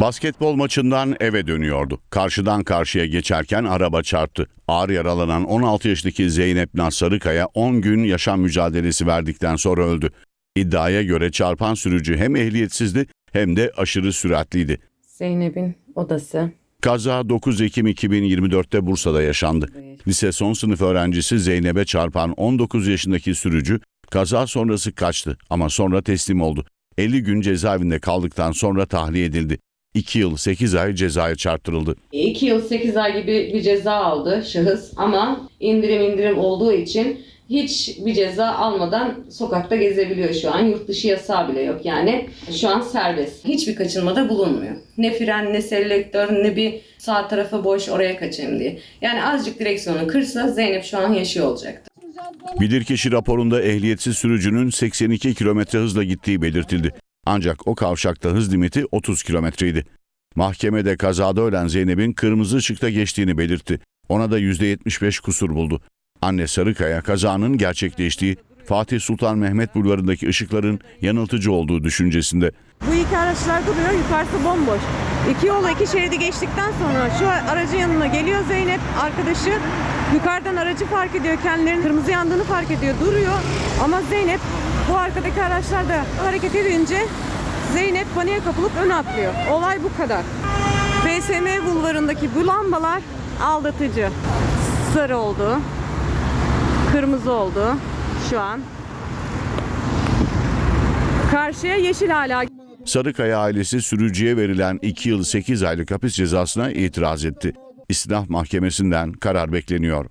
Basketbol maçından eve dönüyordu. Karşıdan karşıya geçerken araba çarptı. Ağır yaralanan 16 yaşındaki Zeynep Naz Sarıkaya 10 gün yaşam mücadelesi verdikten sonra öldü. İddiaya göre çarpan sürücü hem ehliyetsizdi hem de aşırı süratliydi. Zeynep'in odası. Kaza 9 Ekim 2024'te Bursa'da yaşandı. Lise son sınıf öğrencisi Zeynep'e çarpan 19 yaşındaki sürücü kaza sonrası kaçtı ama sonra teslim oldu. 50 gün cezaevinde kaldıktan sonra tahliye edildi. 2 yıl 8 ay cezaya çarptırıldı. 2 yıl 8 ay gibi bir ceza aldı şahıs ama indirim indirim olduğu için hiç bir ceza almadan sokakta gezebiliyor şu an. Yurt dışı yasağı bile yok yani. Şu an serbest. Hiçbir kaçınmada bulunmuyor. Ne fren ne selektör ne bir sağ tarafı boş oraya kaçayım diye. Yani azıcık direksiyonu kırsa Zeynep şu an yaşıyor olacaktı. Bilirkişi raporunda ehliyetsiz sürücünün 82 kilometre hızla gittiği belirtildi. Ancak o kavşakta hız limiti 30 kilometreydi. Mahkemede kazada ölen Zeynep'in kırmızı ışıkta geçtiğini belirtti. Ona da %75 kusur buldu. Anne Sarıkaya kazanın gerçekleştiği Fatih Sultan Mehmet Bulvarı'ndaki ışıkların yanıltıcı olduğu düşüncesinde. Bu iki araçlar duruyor, yukarısı bomboş. İki yola iki şeridi geçtikten sonra şu aracın yanına geliyor Zeynep arkadaşı. Yukarıdan aracı fark ediyor, kendilerinin kırmızı yandığını fark ediyor, duruyor. Ama Zeynep bu arkadaki araçlar da hareket edince Zeynep paniğe kapılıp ön atlıyor. Olay bu kadar. FSM bulvarındaki bu lambalar aldatıcı. Sarı oldu. Kırmızı oldu şu an. Karşıya yeşil hala Sarıkaya ailesi sürücüye verilen 2 yıl 8 aylık hapis cezasına itiraz etti. İstinaf Mahkemesi'nden karar bekleniyor.